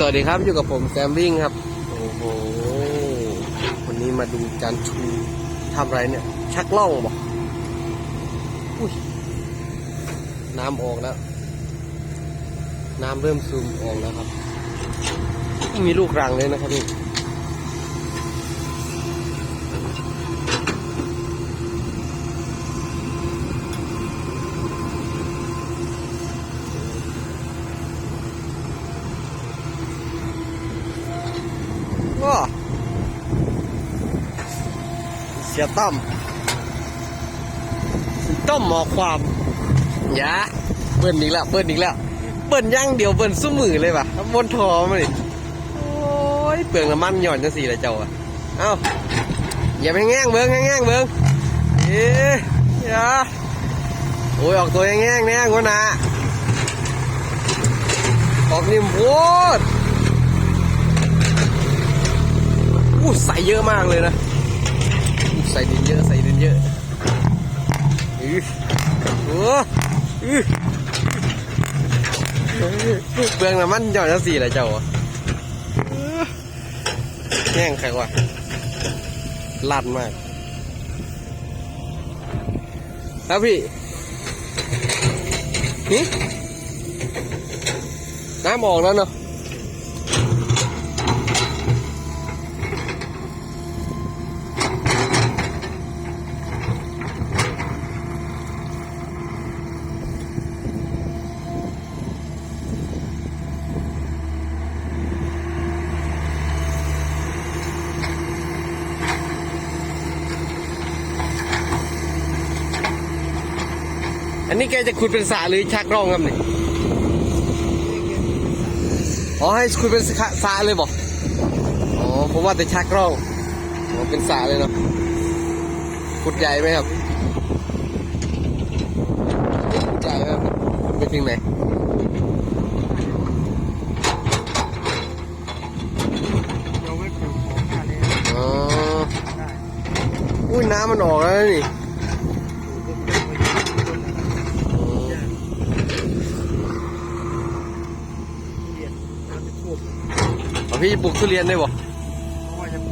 สวัสดีครับอยู่กับผมแซมวิ่งครับ โอ้โหวันนี้มาดูจานชูทำไรเนี่ย ชักล่องบอกอุ้ยน้ำออกแล้ว น้ำเริ่มซึมออกแล้วครับ มีลูกรังเลยนะครับนี่ว้าเสียต้อมต้อมหมอความยาเบิ้ลอีกแล้วเบิ้ลอีกแล้วเบิ้ลย่างเดียวเบิ้ลสู้มือเลยป่ะบนทอมาดิโอ้ยเปลืองน้ำมันหย่อนจังสี่เลยเจ้าอะเอ้าอย่าไปแง่งเบิ้งแง่งเบิ้งเอ๊ะอย่าโอ้ยออกตัวแง่งแน่งวะนะออกนิ่มโพดอู้ใสเยอะมากเลยนะ ใส่ดินเยอะใส่ดินเยอะอือโอ้อือเบื้องน้ำมันหย่อนจังสี่เลยเจ้าแง่งใครวะลั่นมาก ครับพี่ นี่น้ำออกแล้วเนาะ แกจะขุดเป็นสระหรือชักร่องครับนี่อ๋อให้ขุดเป็นสระสระเลยบอกอ๋อผมว่าแต่ชักร่องอ๋อเป็นสระเลยเนาะขุดใหญ่ไหมครับขุดใหญ่ไหมครับขุดไปถึงไหนเราไม่ปลูกของขนาดนี้อ๋อได้อุ้ยน้ำมันออกแล้วนี่ ปลูกก็ปลูกไปต้นทุเรียนน้ำจะท่วม อ๋อ พี่ปลูกทุเรียนได้บ่ เพราะว่าจะป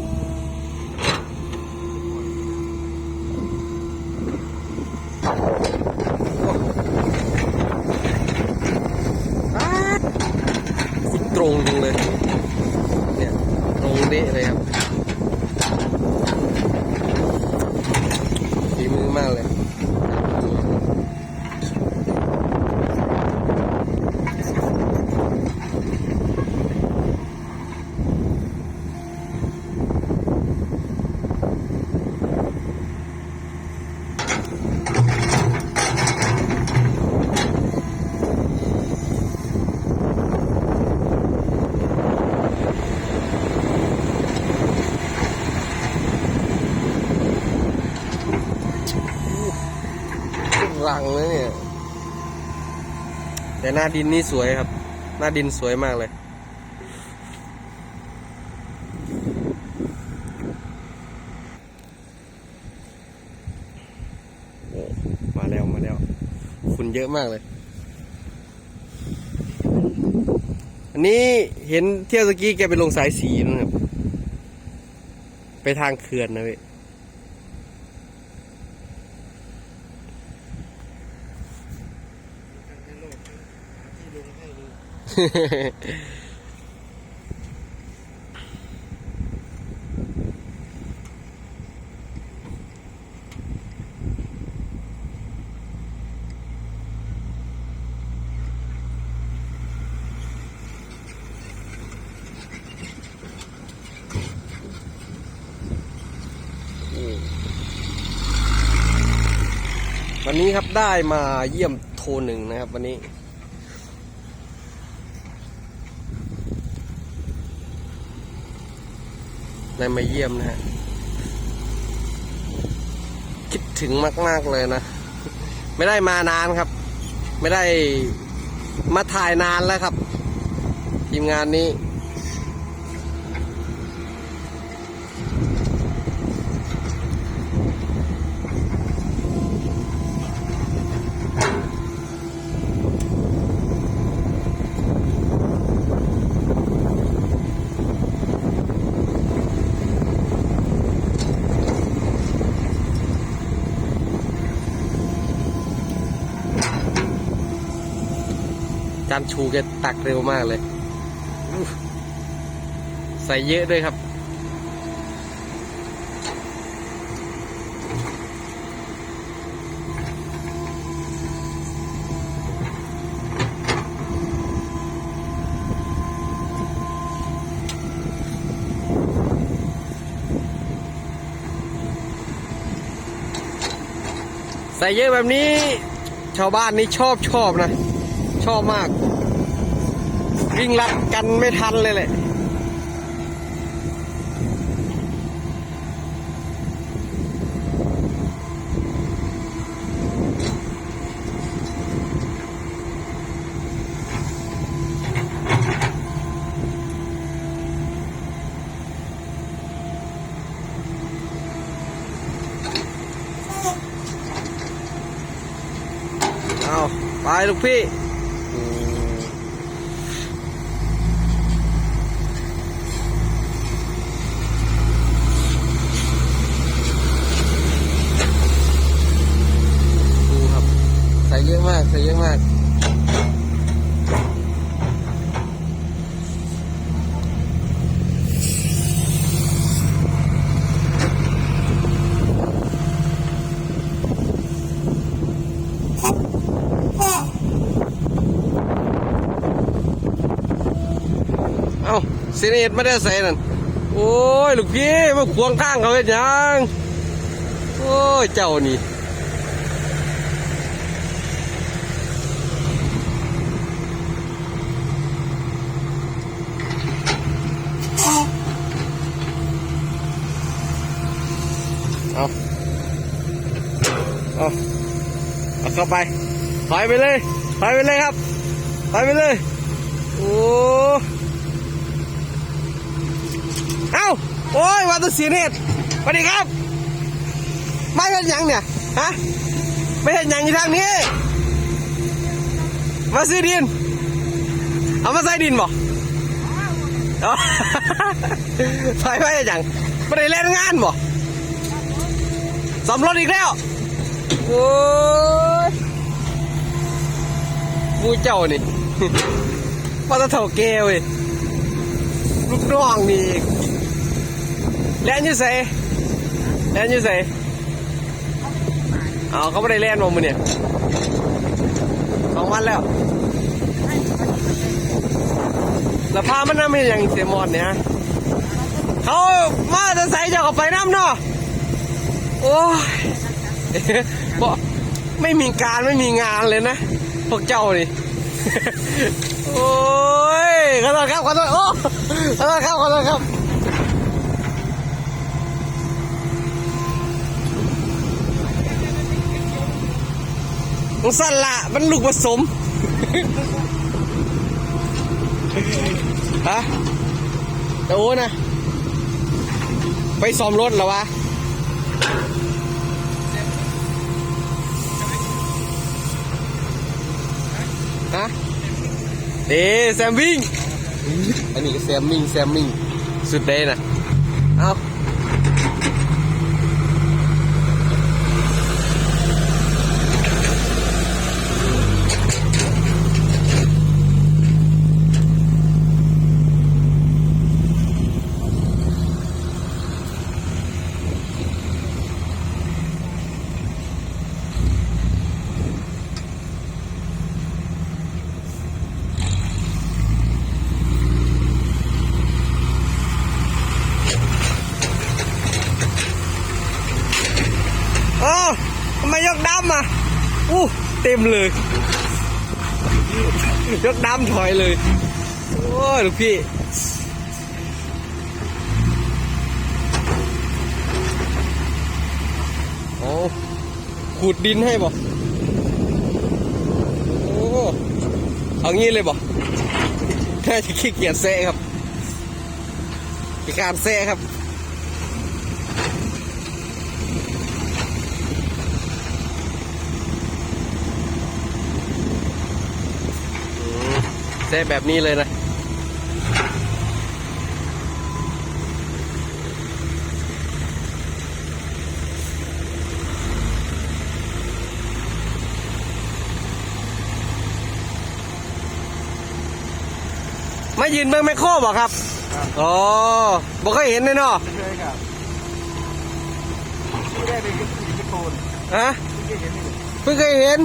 ลูก ตรงจริงเลย เนี่ย ตรงเดะเลยครับฝีมือมากเลย รังเนี่ย แต่หน้าดินนี่สวยครับ หน้าดินสวยมากเลยโอ้มาแล้วมาแล้วฝุ่นเยอะมากเลย อันนี้เห็นเที่ยวสกี้แกไปลงสายสีนะครับ ไปทางเขื่อนนะเว้ย ในโลกหาที่ลงให้ดู วันนี้ครับได้มาเยี่ยมโทหนึ่งนะครับ วันนี้ ได้มาเยี่ยมนะฮะ คิดถึงมาก ๆ เลยนะ ไม่ได้มานานครับ ไม่ได้มาถ่ายนานแล้วครับ ทีมงานนี้ จานชูแกตักเร็วมากเลยอู้ใส่เยอะด้วยครับ ใส่เยอะแบบนี้ชาวบ้านนี่ชอบชอบนะ ชอบมาก วิ่งรัดกันไม่ทันเลยแหละเอาไปลูกพี่ดูครับ ใส่ เยอะมากใส่เยอะมากเอ้าเนเอ็ดไม่ได้ใส่นั่น โอ้ย ลูกพี่มาขวางข้างเขาเห็นยัง โอ้ย เจ้านี่ เอาเอาเข้าไปถอยไปเลยถอยไปเลยครับถอยไปเลย โอ้เอ้าโอ้ยวันตุสีเนตสวัสดีครับ ไม่เห็นยังเนี่ยฮะไม่เห็นยังอยู่ทางนี้ มาซื้อดิน เอามาใส่ดินบ่อ๋อใส่ไม่เห็นยังไม่ได้เล่นงานบ่สำรถอีกแล้ว โอ้ยมูเจ้านี่ปตทเท่าแกเว้ยลูกน้องนี่อีกแล่นยูใส่แล่นยูใส่เอาเขาไม่ได้เล่นมามือเนี่ยสองวันแล้วแล้วพามันน้ำเห็นอย่างเสียหมดเนี่ยเขามาจะใส่เจ้ากับไปน้ำเนาะโอ้ย บอกไม่มีการไม่มีงานเลยนะ พวกเจ้านี่ โอ้ยขอโทษครับขอโทษโอ้ขอโทษครับขอโทษครับมันสั่นละมันลูกผสมฮะโอ้นะ ไปซ้อมรถเหรอวะ ฮะเด้แซมวิ่ง อันนี้ก็แซมมิงแซมมิงสุดเด้นะ เอาโอ้ทำไม ยกดำอะอู้เต็มเลย ยกดำถอยเลย โอ้ยลูกพี่โอ้ขูดดินให้บ่โอ้เอางี้เลยบ่น่าจะขี้เกียจแซะครับ มีการแซะครับ แซ่แบบนี้เลยนะโมายืนเบิ่งแมคโครบ่ครับครับ อ๋อบ่เคยเห็นเลยเนาะไม่เคยครับไม่ได้ไปกับขี่ไปโคนฮะไม่ได้เห็นเลยเพิ่งเคยเห็น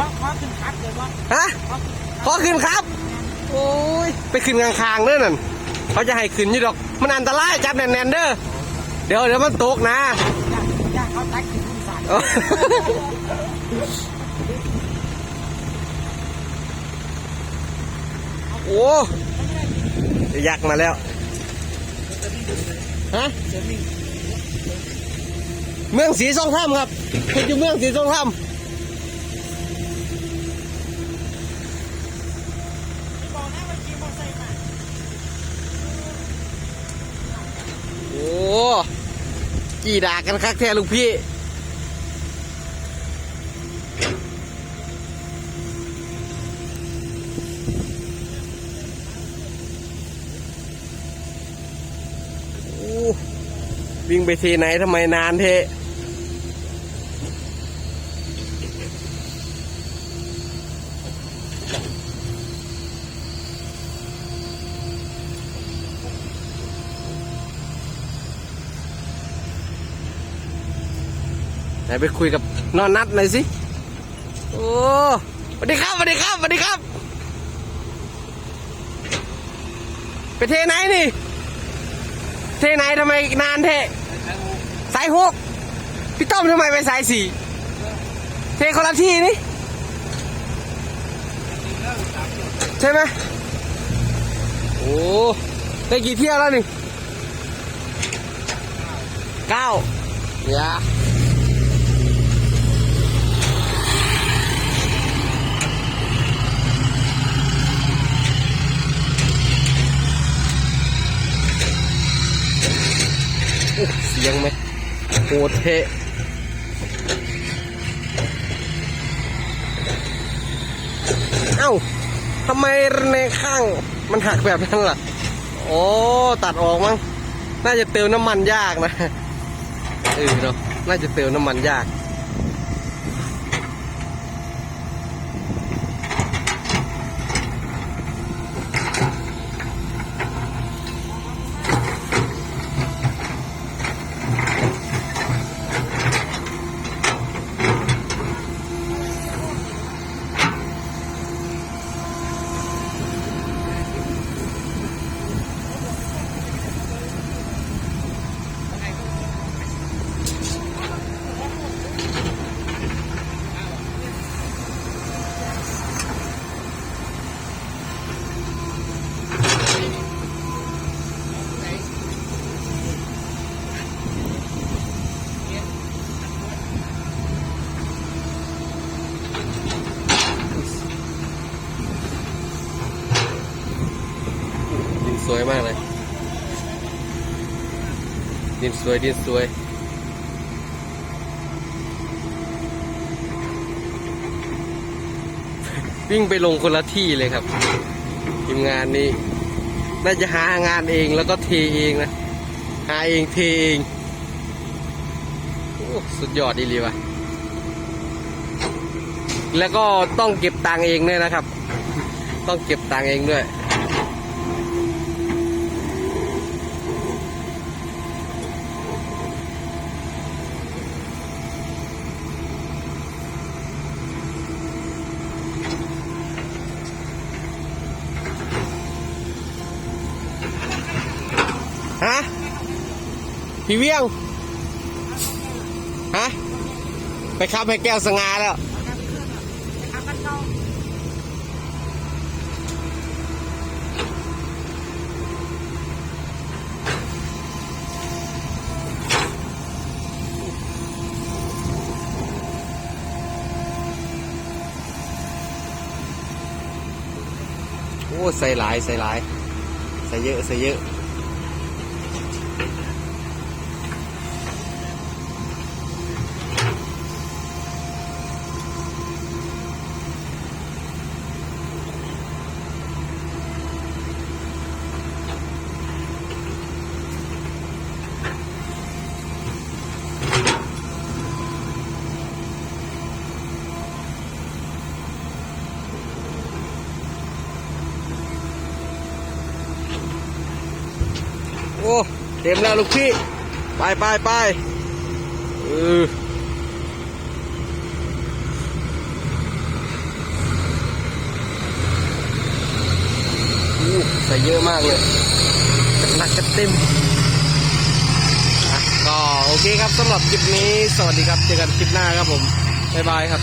ว่าว่าขึ้นคัดเลยว่าฮะ ขอขึ้นครับ โอ้ย ไปขึ้นกลางๆเด้อนั่น เขาจะให้ขึ้นอยู่ดอก มันอันตรายจับแน่นๆเด้อ เดี๋ยวเดี๋ยวมันตกนะยากเขาตักขี่ขึ้นสายโอ้ยักษ์มาแล้ว ฮะ เมืองสีสองถ้ำครับคุณอยู่เมืองสีสองถ้ำ กี่ด่ากันคักแท้ลูกพี่โอ้วิ่งไปทีไหนทำไมนานเทะ ไหนไปคุยกับนอนนัดหน่อยสิ โอ้สวัสดีครับสวัสดีครับสวัสดีครับ ไปเทไหนนี่ เทไหนทำไมนานเทสายหกพี่ต้อมทำไมไปสายสี่เทคนละที่นี่ ใช่ไหมโอ้ได้กี่เที่ยวแล้วนี่เก้าอย่า เสียงไหมโหดเทะเอ้าทำไมในข้างมันหักแบบนั้นล่ะ โอ้ตัดออกมั้ง น่าจะเติมน้ำมันยากนะเออเนาะน่าจะเติมน้ำมันยาก ดินสวยดินสวยวิ่งไปลงคนละที่เลยครับทีมงานนี้ น่าจะหางานเองแล้วก็เทเองนะหาเองเทเองโอ้สุดยอดดีเลยว่ะ แล้วก็ต้องเก็บตังค์เองด้วยนะครับ ต้องเก็บตังค์เองด้วย ฮะ พี่เวียง ฮะ ไปขับให้แก้วสงาแล้ว โอ้ ใส่หลาย ใส่หลาย ใส่เยอะ ใส่เยอะ ต็มแล้วลูกพี่ ไปไปไปเออใส่เยอะมากเลยจัดหนักจัดเต็มก็โอเคครับสำหรับคลิปนี้ สวัสดีครับ เจอกันคลิปหน้าครับผม บ๊ายบายครับ